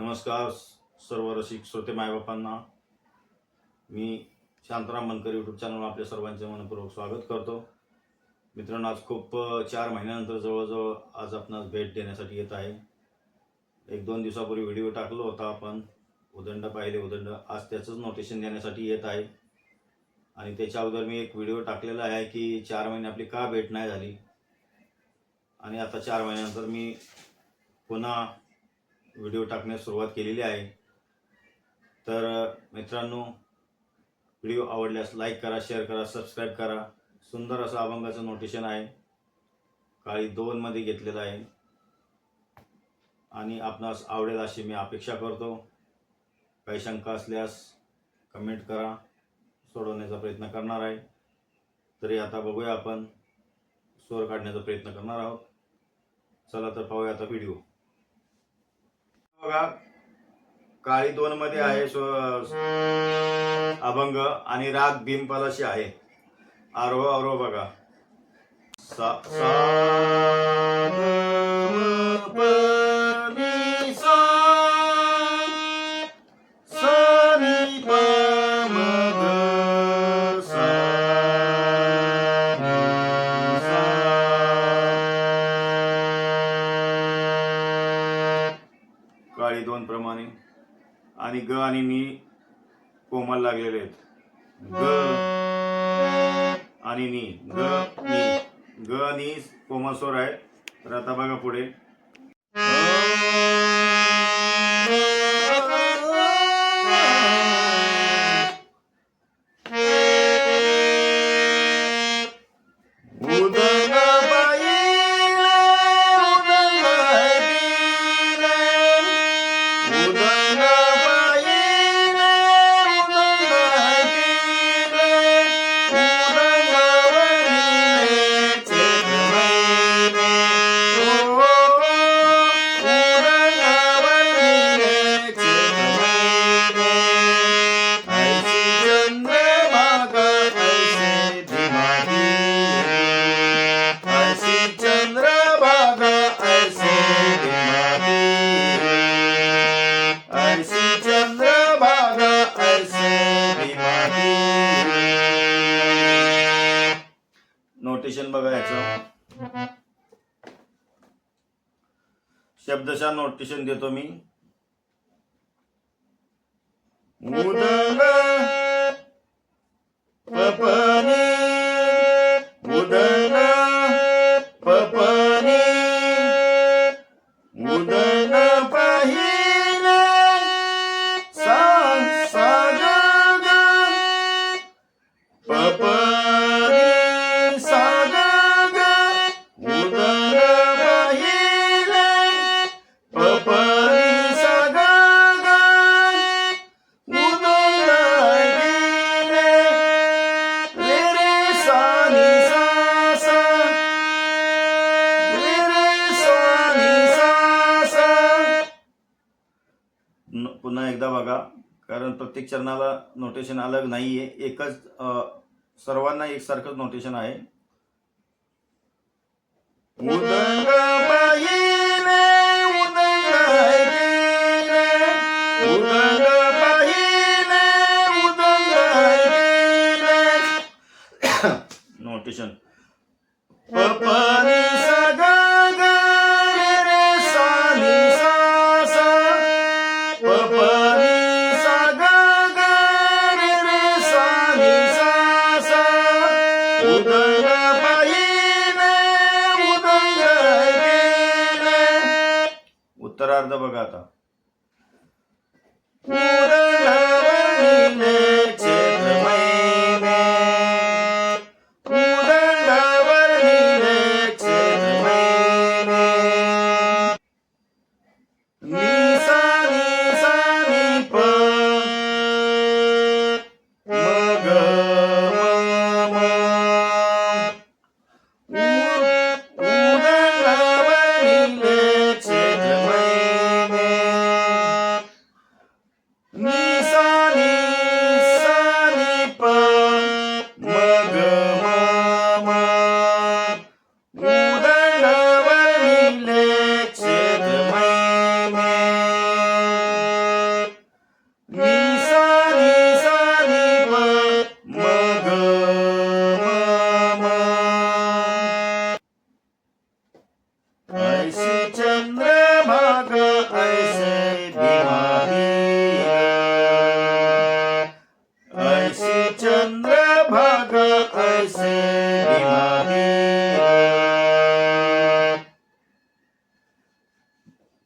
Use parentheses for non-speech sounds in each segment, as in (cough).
नमस्कार सर्व रसिक श्रोते मायबापांना. मी शांताराम मनकर यूट्यूब चॅनल आपल्या सर्वांचे मनपूर्वक स्वागत करतो. मित्रांनो आज खूप चार महिन्यानंतर जवळजवळ आज आपणास भेट देण्यासाठी येत आहे. एक दोन दिवसापूर्वी व्हिडिओ टाकलो होता आपण. उदंड पाहिले उदंड. आज त्याचंच नोटेशन देण्यासाठी येत आहे. आणि त्याच्या अगोदर मी एक व्हिडिओ टाकलेला आहे की चार महिने आपली का भेट नाही झाली. आणि आता चार महिन्यानंतर मी पुन्हा व्हिडिओ टाकण्यास सुरुवात केलेली आहे. तर मित्रांनो व्हिडिओ आवडल्यास लाईक करा शेअर करा सबस्क्राईब करा. सुंदर असं अभंगाचं नोटेशन आहे. काळी दोनमध्ये घेतलेलं आहे. आणि आपणास आवडेल अशी मी अपेक्षा करतो. काही शंका असल्यास कमेंट करा. सोडवण्याचा प्रयत्न करणार आहे. तरी आता बघूया आपण. स्वर काढण्याचा प्रयत्न करणार आहोत. चला तर पाहूया आता व्हिडिओ बघा. काळी दोन मध्ये आहे अभंग आणि राग भीमपलाशी आहे. आरोह आरोह बघा. सा सा कोमल लागलेले आहेत. ग आणि नी. ग नी. ग नी कोमल स्वर आहे. तर आता बघा पुढे. शब्दशः नोटेशन देतो मी? उदंग पुन्हा एकदा बघा कारण प्रत्येक चरणाला नोटेशन अलग नाहीये. एकच सर्वांना एकसारखंच नोटेशन आहे. नोटेशन (coughs)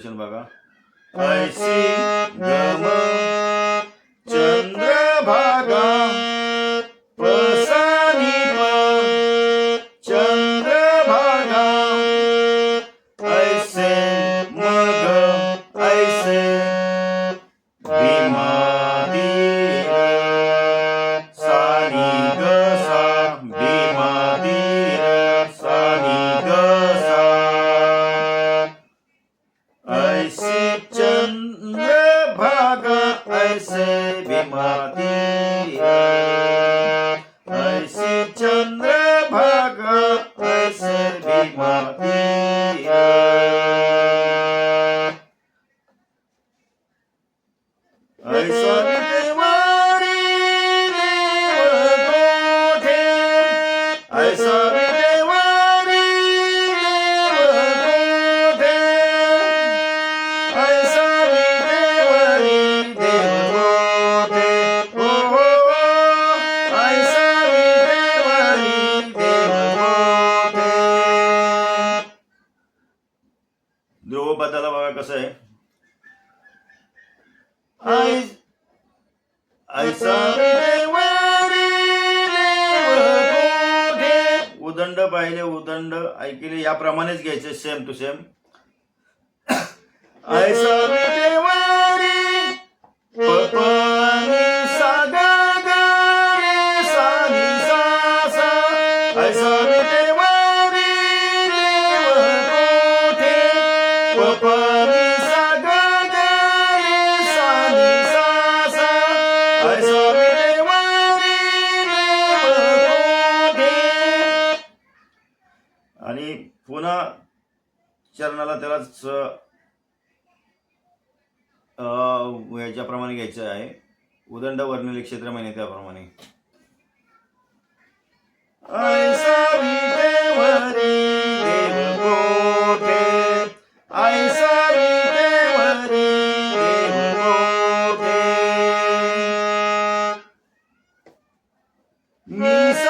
कॉम्बिनेशन बघा. ऐसी गम I saw the I saw the जो बदलावा कसं आहे I I saw उदंड पाहिले उदंड ऐकले. याप्रमाणेच घ्यायचे सेम टू सेम आय सा चरणाला त्यालाच याच्याप्रमाणे घ्यायचं आहे. उदंड वर्णले क्षेत्र महिने त्याप्रमाणे. Misa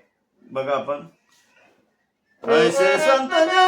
बघा आपण. ऐसे संतने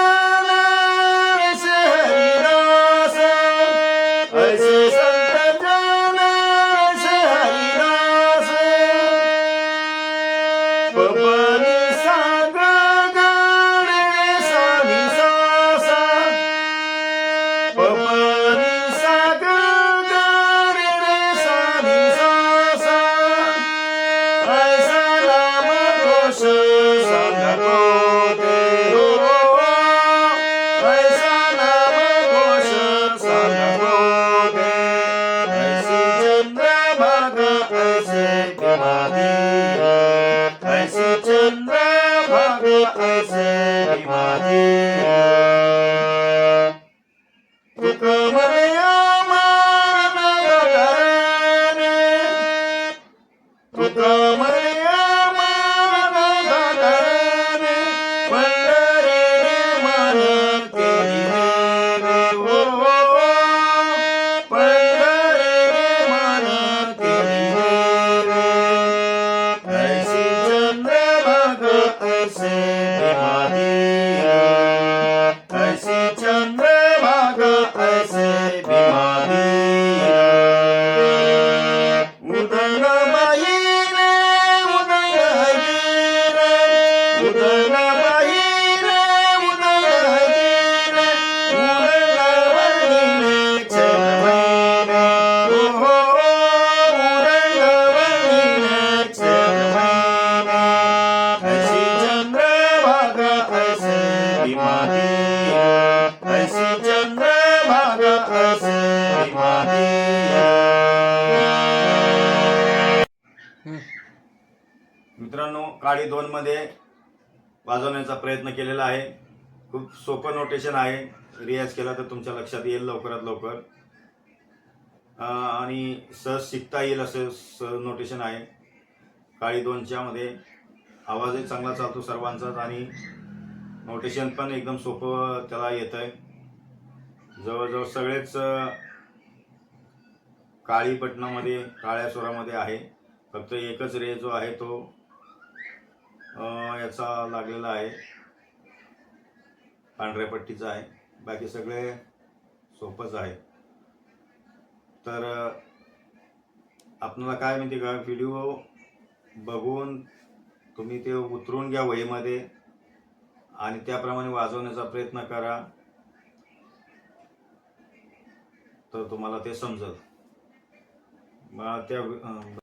मित्रांनो काळी वाजवण्याचा प्रयत्न केलेला आहे. खूप सोपं नोटेशन आहे. रियाज केला तर तुमच्या लक्षात येईल लवकरात लवकर. आणि सहज शिकता येईल असं सहज नोटेशन आहे. काळी दोनच्यामध्ये आवाजही चांगला चालतो सर्वांचाच आणि नोटेशन पण एकदम सोपं त्याला येत आहे जवळजवळ सगळेच अं, काळी काळ्या स्वरामध्ये आहे. फक्त एकच रे जो आहे तो याचा लागलेला आहे. पांढऱ्या पट्टीचा आहे. बाकी सगळे सोपंच आहे. तर आपणाला आपल्याला काय माहिती का? व्हिडिओ बघून तुम्ही ते उतरून घ्या वहीमध्ये आणि त्याप्रमाणे वाजवण्याचा प्रयत्न करा. तर तुम्हाला ते समजेल. मग त्या